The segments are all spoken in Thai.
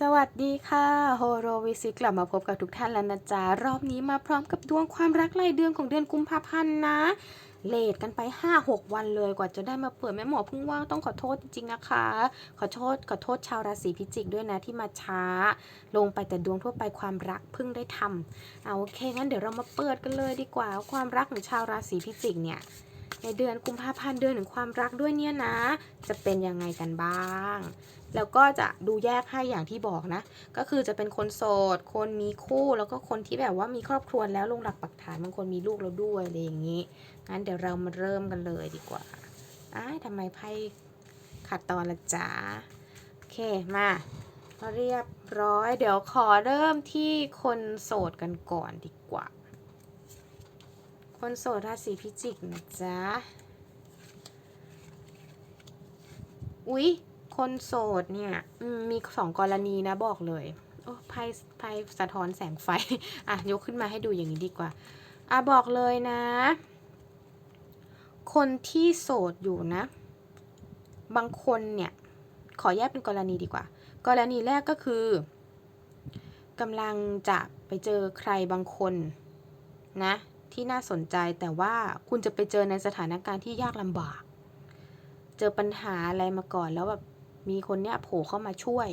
สวัสดีค่ะโฮโรวิซิกลับมาพบกับทุกท่านแล้วนะจ๊ะ รอบนี้มาพร้อมกับดวงความรักรายเดือนของเดือนกุมภาพันธ์นะเลทกันไป 5-6 วันเลยกว่าจะได้มาเปิดแม่หมอเพิ่งว่างต้องขอโทษจริงๆนะคะ ขอโทษขอโทษชาวราศีพิจิกด้วยนะที่มาช้า ลงไปแต่ดวงทั่วไปความรักเพิ่งได้ทำเอาโอเคงั้นเดี๋ยวเรามาเปิดกันเลยดีกว่า ความรักของชาวราศีพิจิกเนี่ยในเดือนกุมภาพันธ์เดือนแห่งความรักด้วยเนี่ยนะ จะเป็นยังไงกันบ้าง แล้วก็จะดูแยกให้อย่างที่บอกนะ ก็คือจะเป็นคนโสด คนมีคู่แล้วก็คนที่แบบว่ามีครอบครัวแล้วลงหลักปักฐานบางคนมีลูกแล้วด้วยอะไรอย่างนี้งั้นเดี๋ยวเรามาเริ่มกันเลยดีกว่าอ้ายทำไมไพ่ขัดตอนละจ๊ะโอเคมาเรียบร้อย เดี๋ยวขอเริ่มที่คนโสดกันก่อนดีกว่า คนโสดราศีพิจิกนะจ๊ะ อุ๊ย คนโสดเนี่ยมมีสองกรณีนะบอกเลยโอ้ไพ่ไพ่สะท้อนแสงไฟ อะ ยกขึ้นมาให้ดูอย่างนี้ดีกว่า อะ บอกเลยนะ คนที่โสดอยู่นะ บางคนเนี่ย ขอแยกเป็นกรณีดีกว่า กรณีแรกก็คือกำลังจะไปเจอใครบางคนนะ ที่น่าสนใจแต่ว่าคุณจะไปเจอในสถานการณ์ที่ยากลำบาก เจอปัญหาอะไรมาก่อนแล้วแบบ มีคนเนี้ยโผล่เข้ามาช่วย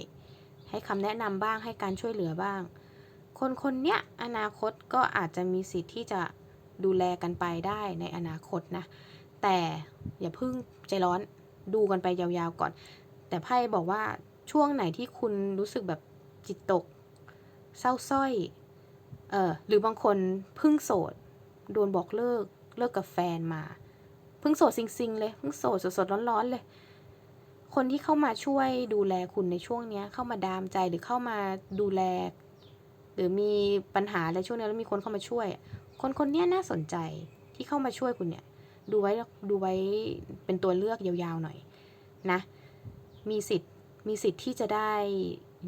ให้คำแนะนำบ้างให้การช่วยเหลือบ้าง คนคนเนี้ยอนาคตก็อาจจะมีสิทธิ์ที่จะดูแลกันไปได้ในอนาคตนะ แต่อย่าเพิ่งใจร้อนดูกันไปยาวๆก่อน แต่ไพ่บอกว่าช่วงไหนที่คุณรู้สึกแบบจิตตก เศร้าส้อยเออหรือบางคนเพิ่งโสดโดนบอกเลิกเลิกกับแฟนมา เพิ่งโสดซิงๆเลยเพิ่งโสดสดๆร้อนๆเลย คนที่เข้ามาช่วยดูแลคุณในช่วงเนี้ยเข้ามาดามใจหรือเข้ามาดูแล หรือมีปัญหาอะไรช่วงนี้แล้วมีคนเข้ามาช่วย คนคนนี้น่าสนใจที่เข้ามาช่วยคุณเนี่ย ดูไว้ดูไว้เป็นตัวเลือกยาวๆหน่อยนะ มีสิทธิ์มีสิทธิ์ที่จะได้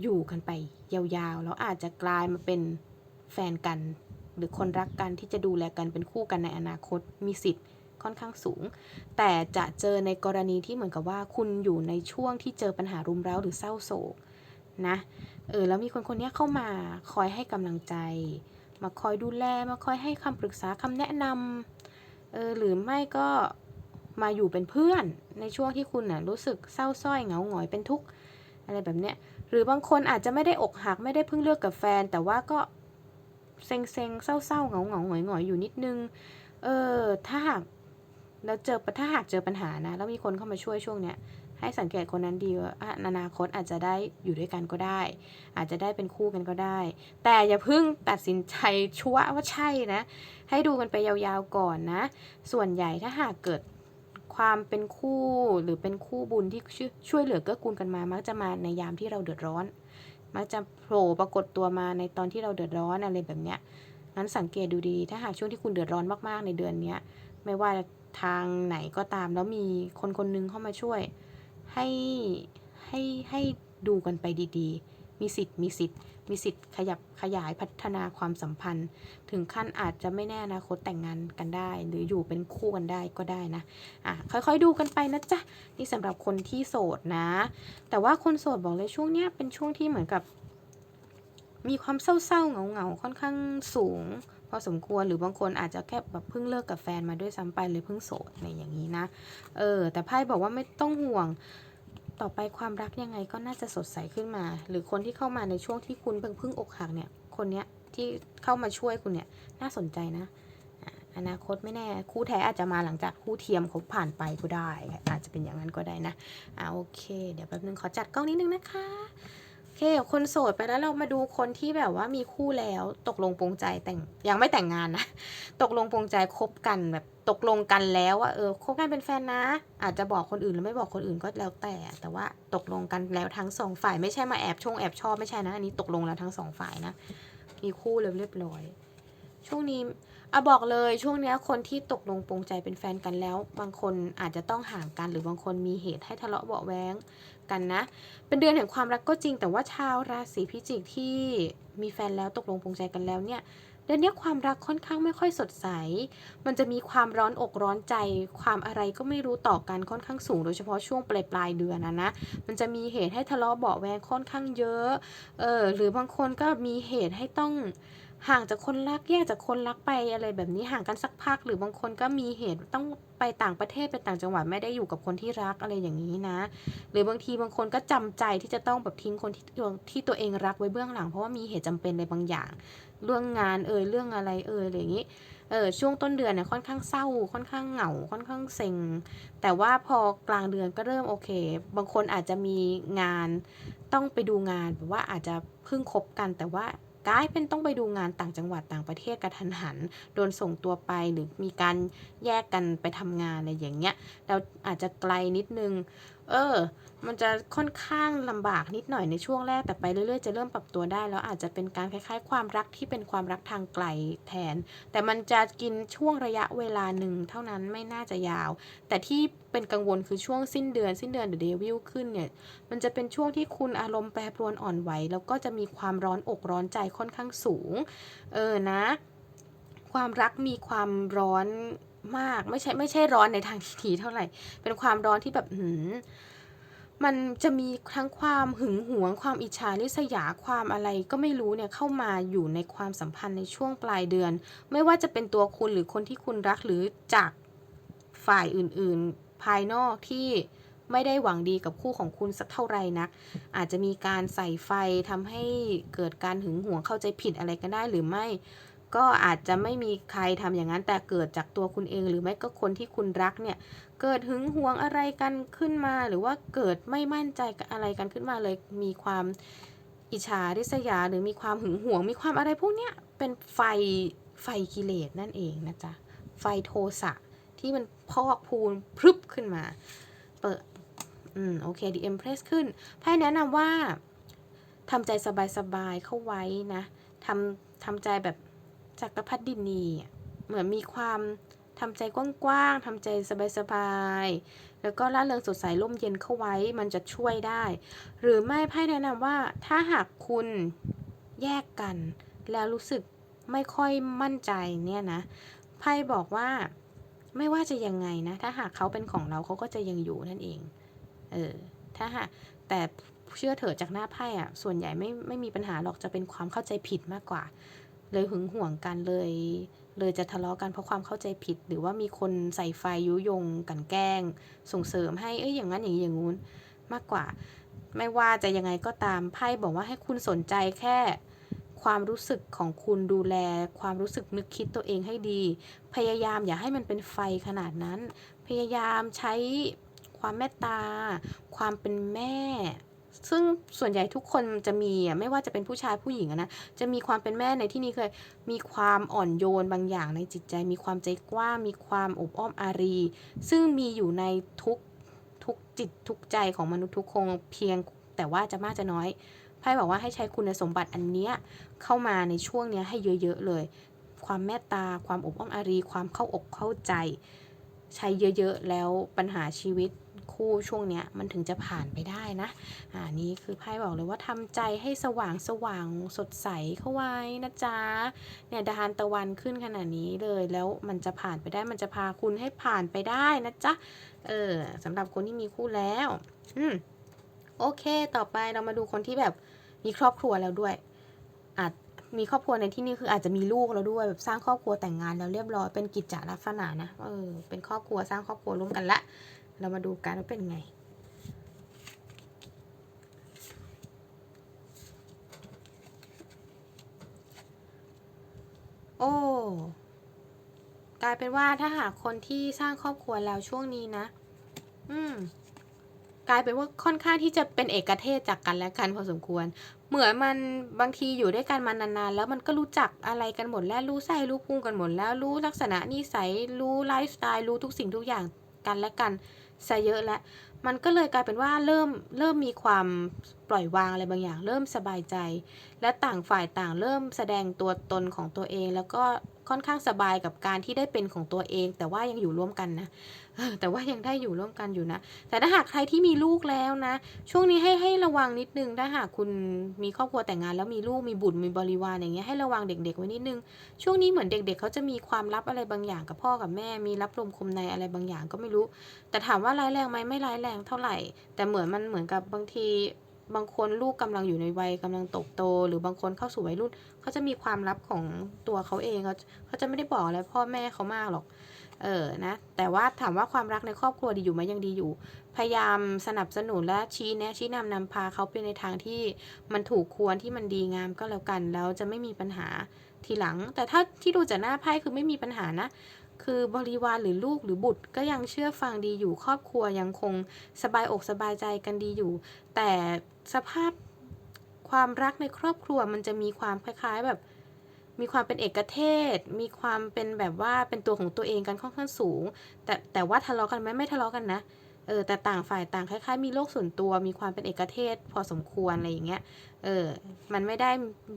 อยู่กันไปยาวๆแล้วอาจจะกลายมาเป็นแฟนกัน หรือคนรักกันที่จะดูแลกันเป็นคู่กันในอนาคตมีสิทธิ์ ค่อนข้างสูง แต่จะเจอในกรณีที่เหมือนกับว่าคุณอยู่ในช่วงที่เจอปัญหารุมเร้าหรือเศร้าโศกนะเออแล้วมีคนคนนี้เข้ามาคอยให้กำลังใจ มาคอยดูแลมาคอยให้คำปรึกษาคำแนะนำเออหรือไม่ก็มาอยู่เป็นเพื่อนในช่วงที่คุณน่ะรู้สึกเศร้าส้อยเหงาหงอยเป็นทุกข์อะไรแบบเนี้ยหรือบางคนอาจจะไม่ได้อกหักไม่ได้เพิ่งเลิกกับแฟน แต่ว่าก็เซ็งเซ็งเศร้าเศร้าเหงาเหงาหงอยหงอยอยู่นิดนึง เออถ้าหาก แล้วเจอถ้าหากเจอปัญหานะแล้วมีคนเข้ามาช่วยช่วงเนี้ยให้สังเกตคนนั้นดีว่าอะนาคตอาจจะได้อยู่ด้วยกันก็ได้ อาจจะได้เป็นคู่กันก็ได้ แต่อย่าเพิ่งตัดสินใจชัวว่าใช่นะ ให้ดูกันไปยาวๆก่อนนะ ส่วนใหญ่ถ้าหากเกิดความเป็นคู่หรือเป็นคู่บุญที่ช่วยช่วยเหลือเกื้อกูลกันมา มักจะมาในยามที่เราเดือดร้อน มักจะโผล่ปรากฏตัวมาในตอนที่เราเดือดร้อนอะไรแบบเนี้ยงั้นสังเกตดูดี ถ้าหากช่วงที่คุณเดือดร้อนมากๆในเดือนเนี้ย ไม่ว่า ทางไหนก็ตาม แล้วมีคนคนหนึงเข้ามาช่วย ให้ให้ให้ดูกันไปดีๆ มีสิทธิ์มีสิทธิ์ มีสิทธิ์ขยับขยายพัฒนาความสัมพันธ์ ถึงขั้นอาจจะไม่แน่นาคตแต่งงานกันได้ หรืออยู่เป็นคู่กันได้ก็ได้นะอะค่อยๆดูกันไปนะจ๊ะนี่สำหรับคนที่โสดนะ แต่ว่าคนโสดบอกเลยช่วงเนี้ยเป็นช่วงที่เหมือนกับมีความเศร้าๆ เหงาๆ ค่อนข้างสูง อสมควรหรือบางคนอาจจะแค่แบบเพิ่งเลิกกับแฟนมาด้วยซ้ำไปเลยเพิ่งโสดในอย่างนี้นะเออแต่ไพ่บอกว่าไม่ต้องห่วงต่อไปความรักยังไงก็น่าจะสดใสขึ้นมา หรือคนที่เข้ามาในช่วงที่คุณเพิ่งเพิ่งอกหักเนี่ยคนเนี้ยที่เข้ามาช่วยคุณเนี่ยน่าสนใจนะอนาคตไม่แน่คู่แท้อาจจะมาหลังจากคู่เทียมเขาผ่านไปก็ได้ อาจจะเป็นอย่างนั้นก็ได้นะอ่าโอเค เดี๋ยวแป๊บนึงขอจัดกล้องนิดนึงนะคะ เคคนโสดไปแล้วเรามาดูคนที่แบบว่ามีคู่แล้วตกลงปรงใจแต่งยังไม่แต่งงานนะ ตกลงปรงใจคบกันแบบตกลงกันแล้วว่าเออคบกันเป็นแฟนนะ อาจจะบอกคนอื่นหรือไม่บอกคนอื่นก็แล้วแต่ แต่ว่าตกลงกันแล้วทั้งสองฝ่ายไม่ใช่มาแอบชงแอบชอบไม่ใช่นะอันนี้ตกลงแล้วทั้งสองฝ่ายนะมีคู่เรียบร้อย ช่วงนี้อะบอกเลยช่วงนี้คนที่ตกลงปรงใจเป็นแฟนกันแล้ว บางคนอาจจะต้องห่างกัน หรือบางคนมีเหตุให้ทะเลาะเบาแว้ง กันนะ เป็นเดือนแห่งความรักก็จริง แต่ว่าชาวราศีพิจิกที่มีแฟนแล้วตกลงปรงใจกันแล้วเนี่ยเดือนนี้ความรักค่อนข้างไม่ค่อยสดใส มันจะมีความร้อนอกร้อนใจ ความอะไรก็ไม่รู้ต่อกันค่อนข้างสูง โดยเฉพาะช่วงปลายปลายเดือนนะนะ มันจะมีเหตุให้ทะเลาะเบาะแวงค่อนข้างเยอะ เออหรือบางคนก็มีเหตุให้ต้อง ห่างจากคนรักแยกจากคนรักไปอะไรแบบนี้ห่างกันสักพัก หรือบางคนก็มีเหตุต้องไปต่างประเทศไปต่างจังหวัดไม่ได้อยู่กับคนที่รักอะไรอย่างนี้นะ หรือบางทีบางคนก็จำใจที่จะต้องแบบทิ้งคนที่ที่ตัวเองรักไว้เบื้องหลัง เพราะว่ามีเหตุจำเป็นในบางอย่าง เรื่องงานเอ่ยเรื่องอะไรเอ่ยอะไรอย่างนี้เออช่วงต้นเดือนเนี่ยค่อนข้างเศร้า ค่อนข้างเหงาค่อนข้างเซ็ง แต่ว่าพอกลางเดือนก็เริ่มโอเค บางคนอาจจะมีงานต้องไปดูงานแบบว่าอาจจะเพิ่งคบกันแต่ว่า กลายเป็นต้องไปดูงานต่างจังหวัดต่างประเทศกระทันหัน โดนส่งตัวไปหรือมีการแยกกันไปทำงานอะไรอย่างเงี้ยเราอาจจะไกลนิดนึงเออ มันจะค่อนข้างลำบากนิดหน่อยในช่วงแรกแต่ไปเรื่อยๆจะเริ่มปรับตัวได้ แล้วอาจจะเป็นการคล้ายๆ ความรักที่เป็นความรักทางไกลแทน แต่มันจะกินช่วงระยะเวลาหนึ่งเท่านั้นไม่น่าจะยาว แต่ที่เป็นกังวลคือช่วงสิ้นเดือน สิ้นเดือนเดอะเดวิลขึ้นเนี่ย มันจะเป็นช่วงที่คุณอารมณ์แปรปรวนอ่อนไหวแล้วก็จะมีความร้อนอกร้อนใจค่อนข้างสูง เออนะ ความรักมีความร้อน มาก ไม่ใช่ไม่ใช่ร้อนในทางที่ดีเท่าไหร่ เป็นความร้อนที่แบบหืมมันจะมีทั้งความหึงหวง ความอิจฉาริษยาความอะไรก็ไม่รู้เนี่ยเข้ามาอยู่ในความสัมพันธ์ในช่วงปลายเดือน ไม่ว่าจะเป็นตัวคุณหรือคนที่คุณรักหรือจากฝ่ายอื่นๆ ภายนอกที่ไม่ได้หวังดีกับคู่ของคุณสักเท่าไหร่นัก อาจจะมีการใส่ไฟทำให้เกิดการหึงหวงเข้าใจผิดอะไรก็ได้หรือไม่ ก็อาจจะไม่มีใครทำอย่างนั้นแต่เกิดจากตัวคุณเอง หรือไม่ก็คนที่คุณรักเนี่ย เกิดหึงหวงอะไรกันขึ้นมา หรือว่าเกิดไม่มั่นใจอะไรกันขึ้นมาเลยมีความอิจฉาริษยา หรือมีความหึงหวง มีความอะไรพวกเนี้ยเป็นไฟไฟกิเลสนั่นเองนะจ๊ะไฟโทสะที่มันพอกพูนพรึบขึ้นมา เปิดอืมโอเคดีเอ็มเพรสขึ้นไพ่แนะนำว่าทำใจสบายๆเข้าไว้นะทำทำใจแบบ จักรพรรดินีเหมือนมีความทำใจกว้างๆทำใจสบายๆ แล้วก็ร่าเริงสดใสร่มเย็นเข้าไว้ มันจะช่วยได้ หรือไม่ไพ่แนะนำว่าถ้าหากคุณแยกกัน แล้วรู้สึกไม่ค่อยมั่นใจเนี่ยนะ ไพ่บอกว่าไม่ว่าจะยังไงนะ ถ้าหากเขาเป็นของเราเขาก็จะยังอยู่นั่นเอง เออ ถ้าหากแต่เชื่อเถิดจากหน้าไพ่อะส่วนใหญ่ไม่ไม่มีปัญหาหรอกจะเป็นความเข้าใจผิดมากกว่า เลยหึงหวงกันเลย เลยจะทะเลาะกันเพราะความเข้าใจผิด หรือว่ามีคนใส่ไฟยุยงกันแกล้ง ส่งเสริมให้เอ้ยอย่างนั้นอย่างนี้อย่างงู้นมากกว่า ไม่ว่าจะยังไงก็ตามไพ่บอกว่าให้คุณสนใจแค่ความรู้สึกของคุณดูแล ความรู้สึกนึกคิดตัวเองให้ดี พยายามอย่าให้มันเป็นไฟขนาดนั้น พยายามใช้ความเมตตา ความเป็นแม่ ซึ่งส่วนใหญ่ทุกคนจะมีอะไม่ว่าจะเป็นผู้ชายผู้หญิงอะนะจะมีความเป็นแม่ในที่นี้เคยมีความอ่อนโยนบางอย่างในจิตใจ มีความใจกว้างมีความอบอ้อมอารี ซึ่งมีอยู่ในทุกทุกจิตทุกใจของมนุษย์ทุกคนเพียงแต่ว่าจะมากจะน้อยไพ่บอกว่าให้ใช้คุณสมบัติอันเนี้ยเข้ามาในช่วงเนี้ยให้เยอะๆเลย ความเมตตา ความอบอ้อมอารี ความเข้าอกเข้าใจ ใช้เยอะๆ แล้วปัญหาชีวิต คู่ช่วงเนี้ยมันถึงจะผ่านไปได้นะอ่านี่คือไพ่บอกเลยว่าทำใจให้สว่างสว่างสดใสเข้าไว้นะจ๊ะเนี่ยดานตะวันขึ้นขนาดนี้เลยแล้วมันจะผ่านไปได้มันจะพาคุณให้ผ่านไปได้นะจ๊ะเออสำหรับคนที่มีคู่แล้วอืมโอเค ต่อไปเรามาดูคนที่แบบมีครอบครัวแล้วด้วย อาจมีครอบครัวในที่นี้คืออาจจะมีลูกแล้วด้วยแบบสร้างครอบครัวแต่งงานแล้วเรียบร้อยเป็นกิจจลักษณะนะเออเป็นครอบครัวสร้างครอบครัวร่วมกันละ เรามาดูกันว่าเป็นไง โอ้ กลายเป็นว่าถ้าหากคนที่สร้างครอบครัวแล้วช่วงนี้นะ อืม กลายเป็นว่าค่อนข้างที่จะเป็นเอกเทศจากกันและกันพอสมควร เหมือนมันบางทีอยู่ด้วยกันมานานๆ แล้วมันก็รู้จักอะไรกันหมดแล้วรู้ไส้รู้พุงกันหมดแล้วรู้ลักษณะนิสัยรู้ไลฟ์สไตล์รู้ทุกสิ่งทุกอย่างกันและกัน ซะเยอะแล้วมันก็เลยกลายเป็นว่าเริ่มเริ่มมีความปล่อยวางอะไรบางอย่าง เริ่มสบายใจ และต่างฝ่ายต่างเริ่มแสดงตัวตนของตัวเอง แล้วก็ ค่อนข้างสบายกับการที่ได้เป็นของตัวเอง แต่ว่ายังอยู่ร่วมกันนะแต่ว่ายังได้อยู่ร่วมกันอยู่นะ แต่ถ้าหากใครที่มีลูกแล้วนะ ช่วงนี้ให้ให้ระวังนิดนึงถ้าหากคุณมีครอบครัวแต่งงานแล้วมีลูกมีบุตรมีบริวารอย่างเงี้ยให้ระวังเด็ก ๆ ไว้นิดนึง ช่วงนี้เหมือนเด็ก ๆเขาจะมีความลับอะไรบางอย่างกับพ่อกับแม่ มีรับลมคมในอะไรบางอย่างก็ไม่รู้ แต่ถามว่าร้ายแรงไหมไม่ร้ายแรงเท่าไหร่ แต่เหมือนมันเหมือนกับบางที บางคนลูกกำลังอยู่ในวัยกำลังโตโต หรือบางคนเข้าสู่วัยรุ่นเขาจะมีความลับของตัวเขาเองเขาเขาจะไม่ได้บอกอะไรพ่อแม่เขามากหรอก เออนะ แต่ว่าถามว่าความรักในครอบครัวดีอยู่ไหมยังดีอยู่ พยายามสนับสนุนและชี้แนะชี้นำนำพาเขาไปในทางที่มันถูกควรที่มันดีงามก็แล้วกัน แล้วจะไม่มีปัญหาทีหลัง แต่ถ้าที่ดูจากหน้าไพ่คือไม่มีปัญหานะคือบริวารหรือลูกหรือบุตรก็ยังเชื่อฟังดีอยู่ครอบครัวยังคงสบายอกสบายใจกันดีอยู่ แต่ สภาพความรักในครอบครัวมันจะมีความคล้ายๆแบบ มีความเป็นเอกเทศ มีความเป็นแบบว่าเป็นตัวของตัวเองกันค่อนข้างสูง แต่แต่ว่าทะเลาะกันไหมไม่ทะเลาะกันนะเออแต่ต่างฝ่ายต่างคล้ายๆ มีโลกส่วนตัวมีความเป็นเอกเทศ พอสมควรอะไรอย่างเงี้ยเออมันไม่ได้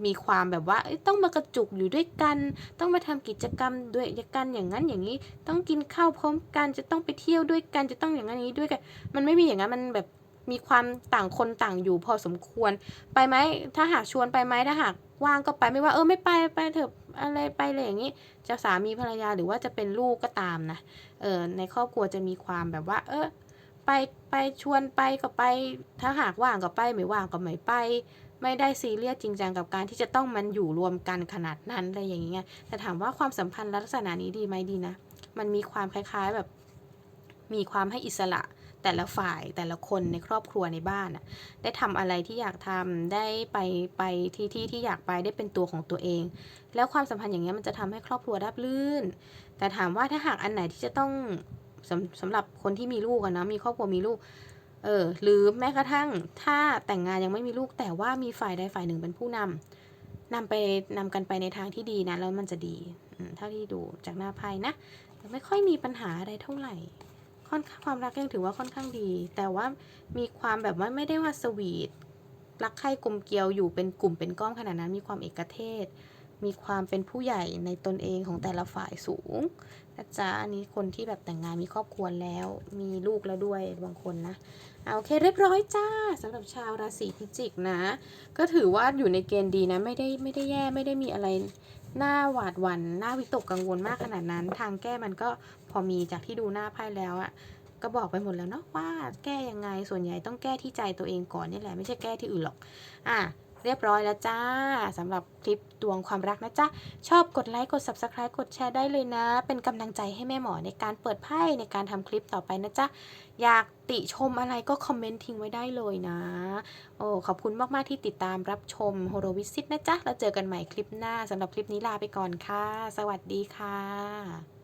มีความแบบว่าต้องมากระจุกอยู่ด้วยกัน ต้องมาทำกิจกรรมด้วยกันอย่างนั้นอย่างนี้ ต้องกินข้าวพร้อมกันจะต้องไปเที่ยวด้วยกันจะต้องอย่างนั้นอย่างนี้ด้วยกัน มันไม่มีอย่างนั้นมันแบบ มีความต่างคนต่างอยู่พอสมควร ไปไหมถ้าหากชวนไปไหมถ้าหากว่างก็ไปไม่ว่าเออไม่ไปไปเถอะอะไรไปเลยอย่างนี้จะสามีภรรยาหรือว่าจะเป็นลูกก็ตามนะเออในครอบครัวจะมีความแบบว่า เออไปไปชวนไปก็ไป ถ้าหากว่างก็ไปไม่ว่างก็ไม่ไป ไม่ได้ซีเรียสจริงจังกับการที่จะต้องมันอยู่รวมกันขนาดนั้นอะไรอย่างเงี้ยแต่ถามว่าความสัมพันธ์ลักษณะนี้ดีไหมดีนะมันมีความคล้ายๆแบบ มีความให้อิสระ แต่ละฝ่ายแต่ละคนในครอบครัวในบ้านอะได้ทำอะไรที่อยากทำได้ไปไปที่ที่ที่อยากไปได้เป็นตัวของตัวเอง แล้วความสัมพันธ์อย่างเงี้ยมันจะทำให้ครอบครัวราบรื่น แต่ถามว่าถ้าหากอันไหนที่จะต้องสำสำหรับคนที่มีลูกอะนะมีครอบครัวมีลูกเออหรือแม้กระทั่งถ้าแต่งงานยังไม่มีลูกแต่ว่ามีฝ่ายใดฝ่ายหนึ่งเป็นผู้นำนำไปนำกันไปในทางที่ดีนะแล้วมันจะดีเท่าที่ดูจากหน้าไพ่นะแต่ไม่ค่อยมีปัญหาอะไรเท่าไหร่ ค่อนข้างความรักยังถือว่าค่อนข้างดี แต่ว่ามีความแบบว่าไม่ได้ว่าสวีทรักใคร่กลมเกลียวอยู่เป็นกลุ่มเป็นก้อนขนาดนั้นมีความเอกเทศ มีความเป็นผู้ใหญ่ในตนเองของแต่ละฝ่ายสูงนะจ๊ะอันนี้คนที่แบบแต่งงานมีครอบครัวแล้ว มีลูกแล้วด้วยบางคนนะเอาโอเคเรียบร้อยจ้าสำหรับชาวราศีพิจิกนะ ก็ถือว่าอยู่ในเกณฑ์ดีนะไม่ได้ไม่ได้แย่ไม่ได้มีอะไรน่าหวาดหวัน่นน่าวิตกกังวลมากขนาดนั้น ทางแก้มันก็ อมีจากที่ดูหน้าไพ่แล้วอะก็บอกไปหมดแล้วเนาะว่าแก้ยังไงส่วนใหญ่ต้องแก้ที่ใจตัวเองก่อนนี่แหละไม่ใช่แก้ที่อื่นหรอกอะเรียบร้อยแล้วจ้าสำหรับคลิปดวงความรักนะจ๊ะ ชอบกดไลค์กด subscribe กดแชร์ได้เลยนะ เป็นกำลังใจให้แม่หมอในการเปิดไพ่ในการทำคลิปต่อไปนะจ๊ะ อยากติชมอะไรก็คอมเมนต์ทิ้งไว้ได้เลยนะ โอ้ขอบคุณมาก ๆ ที่ติดตามรับชมโฮโรวิซิตนะจ๊ะ แล้วเจอกันใหม่คลิปหน้าสำหรับคลิปนี้ลาไปก่อนค่ะ สวัสดีค่ะ